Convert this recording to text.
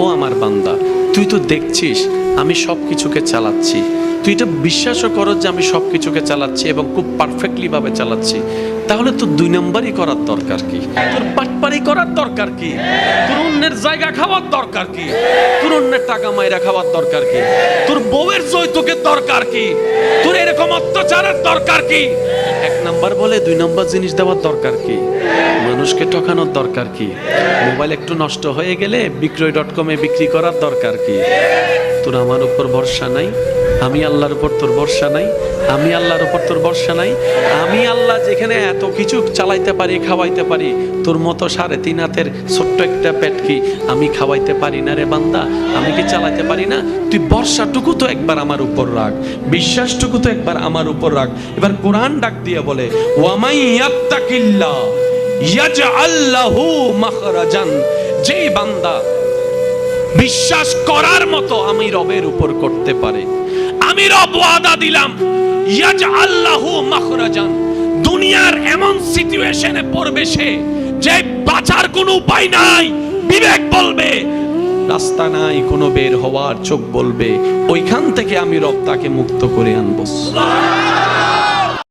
ও আমার বান্দা, তুই তো দেখছিস আমি সব কিছুকে চালাচ্ছি। তুই এটা বিশ্বাসও করো যে আমি সব কিছুকে চালাচ্ছি এবং খুব পারফেক্টলি ভাবে চালাচ্ছি। তাহলে তো দুই নম্বরই করার দরকার কি? তোর পাটপারি করার দরকার কি? তোর অন্যের জায়গা খাওয়ার দরকার কি? তোর অন্যের টাকা মাইরা খাওয়ার দরকার কি? তোর বউয়ের যৌতুকের দরকার কি? তোর এরকম অত্যাচারের দরকার কি? এক নাম্বার বলে, দুই নাম্বার জিনিস দেওয়ার দরকার কি? মানুষকে ঠকানোর দরকার কি? মোবাইল একটু নষ্ট হয়ে গেলে বিক্রয় ডট কমে বিক্রি করার দরকার কি? তোর আমার উপর ভরসা নাই? আমি আল্লাহর উপর তোর ভরসা নাই, আমি আল্লাহর উপর তোর ভরসা নাই, আমি আল্লাহ যেখানে এত কিছু চালাইতে পারি, খাওয়াইতে পারি, তোর মতো সাড়ে তিন হাতের ছোট্ট একটা পেটকি আমি খাওয়াইতে পারি না রে বান্দা? আমি কি চালাইতে পারি না? তুই বর্ষাটুকু তো একবার আমার উপর রাখ, বিশ্বাসটুকু তো একবার আমার উপর রাখ। এবার কোরআন ডাক দিয়ে বলে, ওয়ামাই যে বান্দা বিশ্বাস করার মতো আমি রবের উপর করতে পারে। রব ওয়াদা দিলাম। ইয়াজ আল্লাহু মাখরাজান। দুনিয়ার এমন সিচুয়েশনে পড়বে সে যে বাঁচার কোনো উপায় নাই, বিবেক বলবে, রাস্তা নাই, কোনো বের হওয়ার চোখ বলবে, ওইখান থেকে আমি রব তাকে মুক্ত করে আনব।